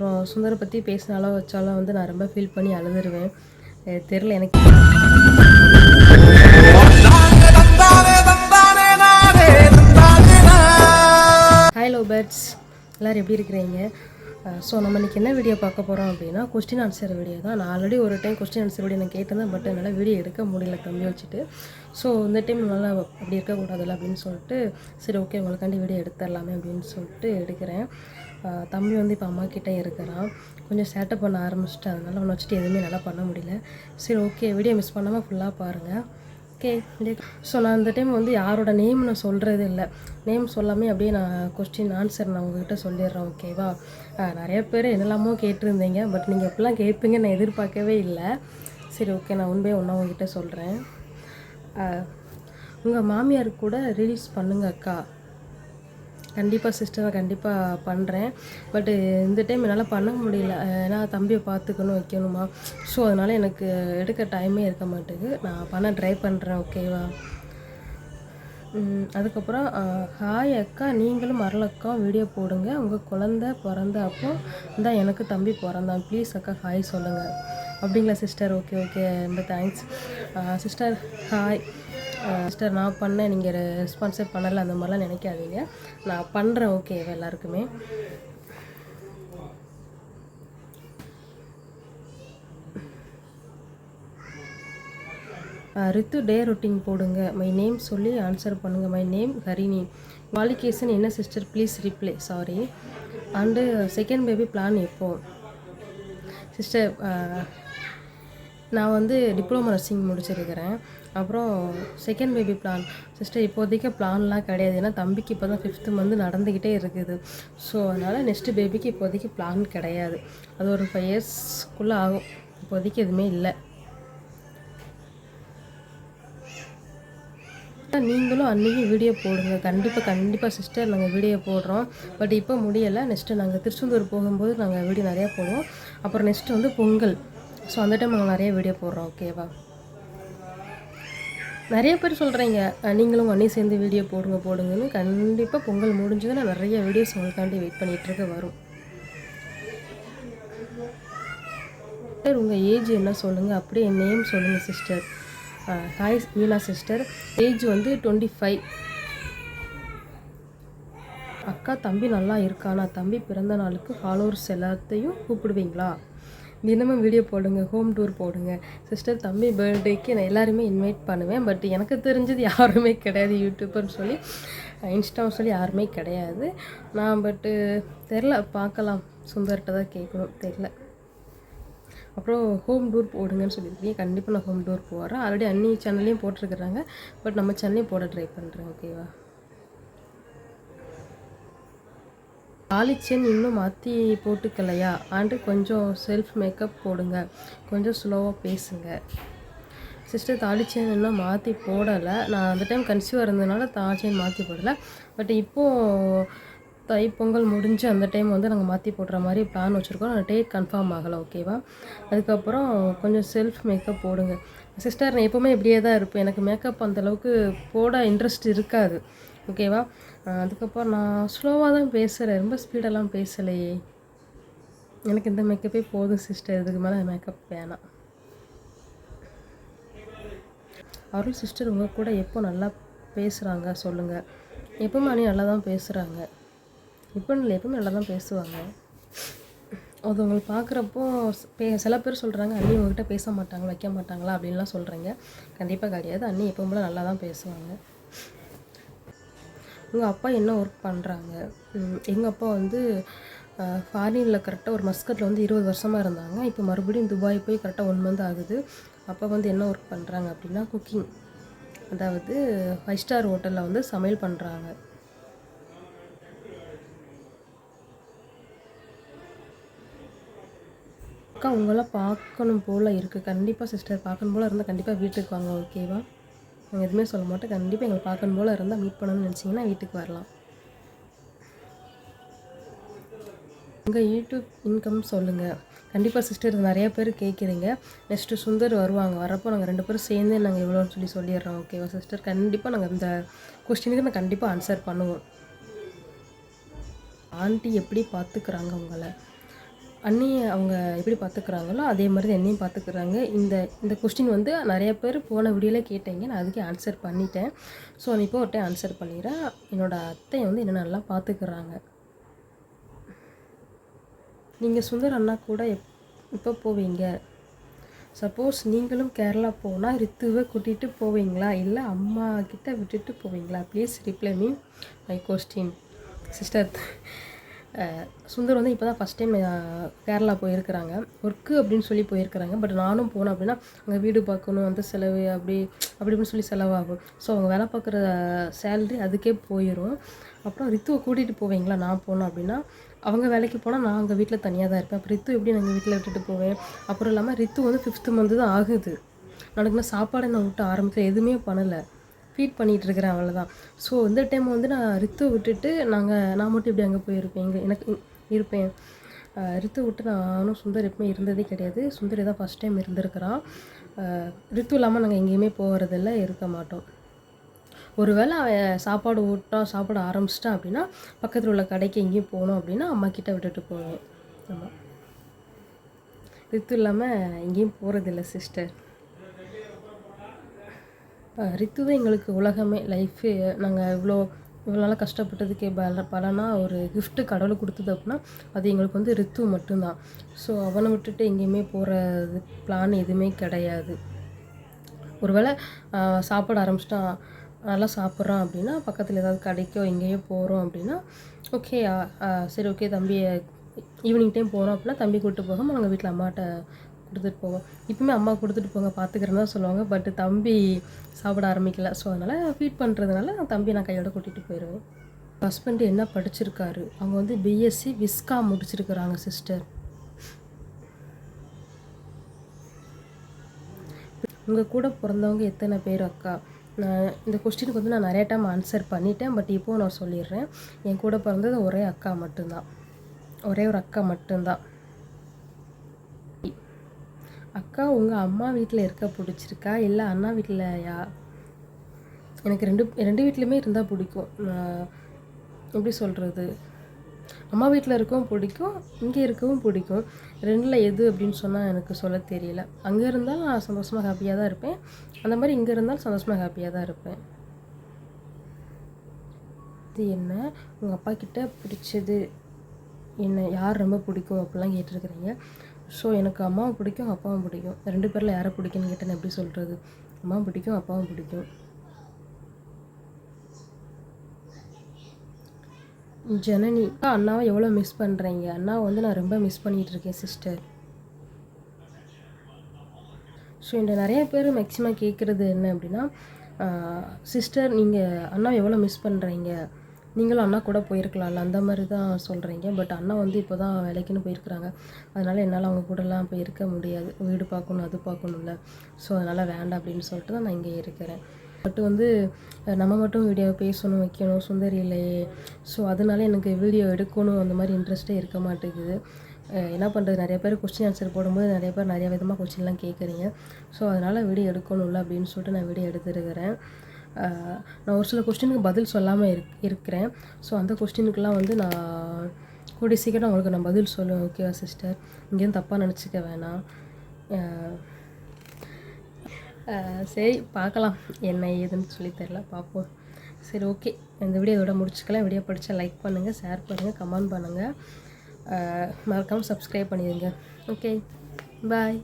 அப்புறம் சுந்தரை பற்றி பேசினாலோ வச்சாலும் வந்து நான் ரொம்ப ஃபீல் பண்ணி அழுதுருவேன். தெரில எனக்கு ஹாய் லோ பேர்ட்ஸ் எல்லோரும் எப்படி இருக்கிறீங்க? ஸோ நம்ம இன்றைக்கி என்ன வீடியோ பார்க்க போகிறோம் அப்படின்னா கொஸ்டின் ஆன்சர் வீடியோ தான். நான் ஆல்ரெடி ஒரு டைம் கொஸ்டின் ஆன்சர் வீடியோ நான் கேட்டிருந்தேன் பட் என்னால் வீடியோ எடுக்க முடியல தம்பி வச்சுட்டு. ஸோ இந்த டைம் நல்லா அப்படி இருக்கக்கூடாதுல்ல அப்படின்னு சொல்லிட்டு சரி ஓகே உங்களுக்காண்டி வீடியோ எடுத்துடலாமே அப்படின்னு சொல்லிட்டு எடுக்கிறேன். தம்பி வந்து இப்போ அம்மா கிட்டே இருக்கிறான் கொஞ்சம் சேட்டை பண்ண ஆரம்பிச்சிட்டு அதனால் அவனை வச்சுட்டு எதுவுமே நல்லா பண்ண முடியல. சரி ஓகே வீடியோ மிஸ் பண்ணாமல் ஃபுல்லாக பாருங்கள் ஓகே ஸோ நான் இந்த டைம் வந்து யாரோட நேம் நான் சொல்கிறது இல்லை. நேம் சொல்லாமே அப்படியே நான் கொஸ்டின் ஆன்சர் நான் உங்ககிட்ட சொல்லிடுறேன் ஓகேவா நிறைய பேர் என்னெல்லாமோ கேட்டிருந்தீங்க பட் நீங்கள் எப்படிலாம் கேட்பீங்க நான் எதிர்பார்க்கவே இல்லை. சரி ஓகே நான் உண்மையை ஒன்றா உங்ககிட்ட சொல்கிறேன் உங்கள் மாமியார் கூட ரிலீஸ் பண்ணுங்க அக்கா. கண்டிப்பாக சிஸ்டர் நான் கண்டிப்பாக பண்ணுறேன் பட்டு இந்த டைம் என்னால் பண்ண முடியல. ஏன்னா தம்பியை பார்த்துக்கணும் வைக்கணுமா? ஸோ அதனால் எனக்கு எடுக்க டைமே இருக்க மாட்டேங்குது. நான் பண்ண ட்ரை பண்ணுறேன் ஓகேவா அதுக்கப்புறம் ஹாய் அக்கா நீங்களும் மரளக்கா வீடியோ போடுங்க. உங்கள் குழந்த பிறந்த அப்போ தான் எனக்கு தம்பி பிறந்தான். ப்ளீஸ் அக்கா ஹாய் சொல்லுங்கள் அப்படிங்களா சிஸ்டர் ஓகே ஓகே ரொம்ப தேங்க்ஸ் சிஸ்டர் ஹாய் சிஸ்டர் நான் பண்ணேன் நீங்கள் ரெஸ்பான்ஸே பண்ணலை அந்த மாதிரிலாம் நினைக்காதீங்க. நான் பண்ணுறேன் ஓகே எல்லாருக்குமே. ரித்து டே ரொட்டீன் போடுங்க. மை நேம் சொல்லி ஆன்சர் பண்ணுங்கள் மை நேம் ஹரிணி. குவாலிகேஷன் என்ன sister please reply sorry and second baby plan எப்போ? சிஸ்டர் நான் வந்து டிப்ளமோ நர்சிங் முடிச்சிருக்கிறேன். அப்புறம் செகண்ட் பேபி பிளான் சிஸ்டர் இப்போதைக்கு பிளான்லாம் கிடையாது. ஏன்னா தம்பிக்கு இப்போ தான் ஃபிஃப்த்து மந்த் நடந்துக்கிட்டே இருக்குது. ஸோ அதனால் நெக்ஸ்ட்டு பேபிக்கு இப்போதைக்கு பிளான் கிடையாது. அது ஒரு ஃபைவ் இயர்ஸ்க்குள்ளே ஆகும். இப்போதைக்கு எதுவுமே இல்லை. நீங்களும் அன்றைக்கி வீடியோ போடுங்க. கண்டிப்பாக கண்டிப்பாக சிஸ்டர் நாங்கள் வீடியோ போடுறோம். பட் இப்போ முடியலை. நெக்ஸ்ட்டு நாங்கள் திருச்செந்தூர் போகும்போது நாங்கள் வீடியோ நிறையா போடுவோம். அப்புறம் நெக்ஸ்ட்டு வந்து பொங்கல். ஸோ அந்த டைம் நாங்கள் நிறைய வீடியோ போடுறோம். ஓகேவா நிறைய பேர் சொல்கிறீங்க நீங்களும் அண்ணி சேர்ந்து வீடியோ போடுங்க போடுங்கன்னு. கண்டிப்பாக பொங்கல் முடிஞ்சதுன்னா நிறைய வீடியோஸ் உங்களுக்காண்டி வெயிட் பண்ணிகிட்ருக்க வரும். சிஸ்டர் உங்கள் ஏஜ் என்ன சொல்லுங்கள் அப்படியே என் நேம் சொல்லுங்கள் sister hi Meena sister age வந்து டுவெண்ட்டி ஃபைவ் அக்கா தம்பி நல்லா இருக்கானா? தம்பி பிறந்த நாளுக்கு ஃபாலோவர்ஸ் எல்லாத்தையும் கூப்பிடுவீங்களா? தினமும் வீடியோ போடுங்க ஹோம் டூர் போடுங்க. சிஸ்டர் தம்பி பர்த்டேக்கு நான் எல்லாருமே இன்வைட் பண்ணுவேன். பட் எனக்கு தெரிஞ்சது யாருமே கிடையாது யூடியூபர்னு சொல்லி. இன்ஸ்டாவும் சொல்லி யாருமே கிடையாது. நான் பட்டு தெரில பார்க்கலாம். சுந்தர்கிட்ட தான் கேட்கணும் தெரில அப்புறம் ஹோம் டூர் போடுங்கன்னு சொல்லியிருக்கீங்க. கண்டிப்பாக நான் ஹோம் டூர் போகிறேன் ஆல்ரெடி அன்னி சேனல்லையும் போட்டிருக்கிறாங்க. பட் நம்ம சேனல்லையும் போட ட்ரை பண்ணுறேன் ஓகேவா தாலிச்சென் இன்னும் மாற்றி போட்டுக்கலையா? ஆண்டு கொஞ்சம் செல்ஃப் மேக்கப் போடுங்க. கொஞ்சம் ஸ்லோவாக பேசுங்க. சிஸ்டர் தாலிச்செயின் இன்னும் மாற்றி போடலை. நான் அந்த டைம் கன்சியூவாக இருந்ததுனால தாலிச்செயின் மாற்றி போடலை. பட் இப்போது தை பொங்கல் முடிஞ்சு அந்த டைம் வந்து நாங்கள் மாற்றி போடுற மாதிரி பிளான் வச்சுருக்கோம். நான் டேட் கன்ஃபார்ம் ஆகலை ஓகேவா அதுக்கப்புறம் கொஞ்சம் செல்ஃப் மேக்கப் போடுங்க. சிஸ்டர் நான் எப்போவுமே இப்படியே தான் இருப்பேன். எனக்கு மேக்கப் அந்தளவுக்கு போட இன்ட்ரெஸ்ட் இருக்காது ஓகேவா அதுக்கப்புறம் நான் ஸ்லோவாக தான் பேசுகிறேன் ரொம்ப ஸ்பீடெல்லாம் பேசலையே. எனக்கு இந்த மேக்கப்பே போதும் சிஸ்டர் இதுக்கு மேலே மேக்கப் வேணாம். அருள் சிஸ்டர் உங்கள் கூட எப்போ நல்லா பேசுகிறாங்க சொல்லுங்கள் எப்போ மணி நல்லா தான் பேசுகிறாங்க இப்போ இல்லை எப்பவுமே நல்லா தான் பேசுவாங்க. அது உங்களை பார்க்குறப்போ பே சில பேர் சொல்கிறாங்க அண்ணி உங்ககிட்ட பேச மாட்டாங்க வைக்க மாட்டாங்களா? அப்படின்லாம் சொல்கிறீங்க கண்டிப்பாக கிடையாது. அண்ணி எப்பவும் நல்லா தான் பேசுவாங்க. உங்கள் அப்பா என்ன ஒர்க் பண்ணுறாங்க எங்கள் அப்பா வந்து ஃபாரினில் கரெக்டாக ஒரு மஸ்கட்டில் வந்து இருபது வருஷமாக இருந்தாங்க. இப்போ மறுபடியும் துபாய் போய் கரெக்டாக ஒன் மந்த் ஆகுது. அப்பா வந்து என்ன ஒர்க் பண்ணுறாங்க அப்படின்னா குக்கிங் அதாவது ஃபைவ் ஸ்டார் ஹோட்டலில் வந்து சமையல் பண்ணுறாங்க அக்கா உங்களாம் பார்க்கணும் போல் இருக்குது கண்டிப்பாக சிஸ்டர் பார்க்கணும் போல் இருந்தால் கண்டிப்பாக வீட்டுக்கு வாங்க ஓகேவா நாங்கள் எதுவுமே சொல்ல மாட்டோம் கண்டிப்பாக எங்களை பார்க்கணும் போல் இருந்தால் மீட் பண்ணணும்னு நினச்சிங்கன்னா வீட்டுக்கு வரலாம். உங்கள் யூடியூப் இன்கம் சொல்லுங்கள் கண்டிப்பாக சிஸ்டர் நிறையா நிறைய பேர் கேட்குறீங்க நெக்ஸ்ட்டு சுந்தர் வருவாங்க. வரப்போ நாங்கள் ரெண்டு பேரும் சேர்ந்து நாங்கள் இவ்வளோன்னு சொல்லி சொல்லிடுறோம். ஓகேவா சிஸ்டர் கண்டிப்பாக நாங்கள் இந்த கொஸ்டினுக்கு நான் கண்டிப்பாக ஆன்சர் பண்ணுவோம். ஆண்டி எப்படி பார்த்துக்குறாங்க உங்களை? அண்ணி அவங்க எப்படி பார்த்துக்குறாங்களோ அதே மாதிரி தான் என்னையும் பார்த்துக்குறாங்க. இந்த இந்த கொஸ்டின் வந்து நிறைய பேர் போன வீடியோவில் கேட்டீங்க. நான் அதுக்கே ஆன்சர் பண்ணிட்டேன். ஸோ நான் இப்போ ஒரு டைம் ஆன்சர் பண்ணிடுறேன். என்னோடய அத்தை வந்து என்ன நல்லா பார்த்துக்குறாங்க. நீங்கள் சுந்தர் அண்ணா கூட எப் இப்போ போவீங்க? சப்போஸ் நீங்களும் கேரளா போனால் ரித்துவை கூட்டிகிட்டு போவீங்களா? இல்லை அம்மா கிட்ட விட்டுட்டு போவீங்களா? Please reply me my question sister Sundar வந்து இப்போ தான் ஃபஸ்ட் டைம் கேரளா போயிருக்கிறாங்க. ஒர்க்கு அப்படின்னு சொல்லி போயிருக்கிறாங்க. பட் நானும் போனேன் அப்படின்னா அங்கே வீடு பார்க்கணும் அந்த செலவு அப்படி அப்படி இப்படின்னு சொல்லி செலவாகும். ஸோ அவங்க வேலை பார்க்குற சேலரி அதுக்கே போயிடும் அப்புறம் ரித்துவை கூட்டிகிட்டு போவீங்களா? நான் போனேன் அப்படின்னா அவங்க வேலைக்கு போனால் நான் அங்கே வீட்டில் தனியாக தான் இருப்பேன். அப்புறம் ரித்து எப்படி நாங்கள் வீட்டில் விட்டுட்டு போவேன்? அப்புறம் இல்லாமல் ரித்து வந்து ஃபிஃப்த்து மந்த்து தான் ஆகுது. நடக்குன்னா சாப்பாடை நான் விட்டு ஆரம்பத்தில் எதுவுமே பண்ணலை. ஃபீட் பண்ணிகிட்டு இருக்கிறேன் அவ்வளோதான் ஸோ இந்த டைம் வந்து நான் ரித்து விட்டுட்டு நாங்கள் நான் மட்டும் இப்படி அங்கே போயிருப்பேன்? இங்கே எனக்கு இருப்பேன். ரித்து விட்டு நானும் சுந்தர் எப்பவுமே இருந்ததே கிடையாது. சுந்தர் தான் ஃபஸ்ட் டைம் இருந்திருக்கிறான். ரித்து இல்லாமல் நாங்கள் எங்கேயுமே போகிறதில்ல இருக்க மாட்டோம். ஒருவேளை அவன் சாப்பாடு ஊட்டான் சாப்பிட ஆரம்பிச்சிட்டான் அப்படின்னா பக்கத்தில் உள்ள கடைக்கு எங்கேயும் போகணும் அப்படின்னா அம்மா கிட்ட விட்டுட்டு போவேன் ஆமாம் ரித்து இல்லாமல் எங்கேயும் போகிறதில்ல சிஸ்டர் ரித்து தான் எங்களுக்கு உலகமே லைஃபு நாங்கள் இவ்வளோ இவ்வளோ நாளாக கஷ்டப்பட்டதுக்கே பல பலனா ஒரு கிஃப்ட்டு கடவுள் கொடுத்தது அப்படின்னா அது எங்களுக்கு வந்து ரித்து மட்டும்தான். ஸோ அவனை விட்டுட்டு எங்கேயுமே போகிறது பிளான் எதுவுமே கிடையாது. ஒருவேளை சாப்பிட ஆரம்பிச்சிட்டான் நல்லா சாப்பிட்றான் அப்படின்னா பக்கத்தில் ஏதாவது கடைக்கோ எங்கேயோ போகிறோம் அப்படின்னா ஓகே சரி ஓகே தம்பியை ஈவினிங் டைம் போகிறோம் அப்படின்னா தம்பி கூப்பிட்டு போகாமல் நாங்கள் வீட்டில் அம்மாட்ட கொடுத்துட்டு போங்க. இப்பவுமே அம்மா கொடுத்துட்டு போங்க பார்த்துக்கிறேன்னு தான் சொல்லுவாங்க. பட் தம்பி சாப்பிட ஆரம்பிக்கல. ஸோ அதனால் ஃபீட் பண்ணுறதுனால நான் தம்பி நான் கையோட கூட்டிகிட்டு போயிடுவேன் ஹஸ்பண்ட் என்ன படிச்சிருக்காரு? அவங்க வந்து பிஎஸ்சி விஸ்கா முடிச்சிருக்கிறாங்க சிஸ்டர் உங்கள் கூட பிறந்தவங்க எத்தனை பேர் அக்கா? நான் இந்த கொஸ்டினுக்கு வந்து நான் நிறைய டைம் ஆன்சர் பண்ணிட்டேன். பட் இப்போது நான் சொல்லிடுறேன். என் கூட பிறந்தது ஒரே அக்கா மட்டும்தான். ஒரே ஒரு அக்கா மட்டும்தான். அக்கா உங்கள் அம்மா வீட்டில் இருக்க பிடிச்சிருக்கா? இல்லை அண்ணா வீட்டில் யா? எனக்கு ரெண்டு ரெண்டு வீட்லேயுமே இருந்தால் பிடிக்கும். நான் எப்படி சொல்கிறது அம்மா வீட்டில் இருக்கவும் பிடிக்கும் இங்கே இருக்கவும் பிடிக்கும். ரெண்டில் எது அப்படின்னு சொன்னால் எனக்கு சொல்ல தெரியல. அங்கே இருந்தால் நான் சந்தோஷமாக ஹாப்பியாக தான் இருப்பேன். அந்த மாதிரி இங்கே இருந்தாலும் சந்தோஷமாக ஹாப்பியாக தான் இருப்பேன். இது என்ன? உங்கள் அப்பா கிட்ட பிடிச்சது என்ன? யார் ரொம்ப பிடிக்கும்? அப்படிலாம் கேட்டிருக்கிறீங்க. ஸோ எனக்கு அம்மாவும் பிடிக்கும் அப்பாவும் பிடிக்கும். ரெண்டு பேரில் யாரை பிடிக்குன்னு கேட்டேன் எப்படி சொல்கிறது அம்மாவும் பிடிக்கும் அப்பாவும் பிடிக்கும். ஜனனி அண்ணாவை எவ்வளோ மிஸ் பண்ணுறீங்க அண்ணாவை வந்து நான் ரொம்ப மிஸ் பண்ணிகிட்டு இருக்கேன் சிஸ்டர் ஸோ இந்த நிறைய பேர் மேக்ஸிமம் கேட்குறது என்ன அப்படின்னா சிஸ்டர் நீங்கள் அண்ணாவை எவ்வளோ மிஸ் பண்ணுறீங்க நீங்களும் அண்ணா கூட போயிருக்கலாம்ல அந்த மாதிரி தான் சொல்கிறீங்க பட் அண்ணா வந்து இப்போ தான் வேலைக்குன்னு போயிருக்கிறாங்க. அதனால் என்னால் அவங்க கூடலாம் போய் இருக்க முடியாது. வீடு பார்க்கணும் அது பார்க்கணும்ல. ஸோ அதனால் வேண்டாம் அப்படின்னு சொல்லிட்டு தான் நான் இங்கே இருக்கிறேன். பட் வந்து நம்ம மட்டும் வீடியோ பேசணும் வைக்கணும் சுந்தரி இல்லையே. ஸோ அதனால எனக்கு வீடியோ எடுக்கணும் அந்த மாதிரி இன்ட்ரெஸ்ட்டே இருக்க மாட்டேங்குது. என்ன பண்ணுறது நிறைய பேர் கொஸ்டின் ஆன்சர் போடும்போது நிறைய பேர் நிறைய விதமாக கொஸ்டின்லாம் கேட்குறீங்க. ஸோ அதனால் வீடியோ எடுக்கணும்ல அப்படின்னு சொல்லிட்டு நான் வீடியோ எடுத்துருக்கிறேன். நான் ஒரு சில கொஸ்டினுக்கு பதில் சொல்லாமல் இருக் இருக்கிறேன். ஸோ அந்த கொஸ்டினுக்கெலாம் வந்து நான் கூடிய சீக்கிரம் உங்களுக்கு நான் பதில் சொல்லுவேன். ஓகேவா சிஸ்டர் இங்கேயும் தப்பாக நினச்சிக்க வேணாம். சரி பார்க்கலாம். என்ன ஏதுன்னு சொல்லி தெரில பார்ப்போம். சரி ஓகே இந்த வீடியோ இதோட முடிச்சுக்கலாம். வீடியோ படித்தா லைக் பண்ணுங்கள் ஷேர் பண்ணுங்கள் கமெண்ட் பண்ணுங்கள் மறக்காமல் சப்ஸ்கிரைப் பண்ணிடுங்க. Okay bye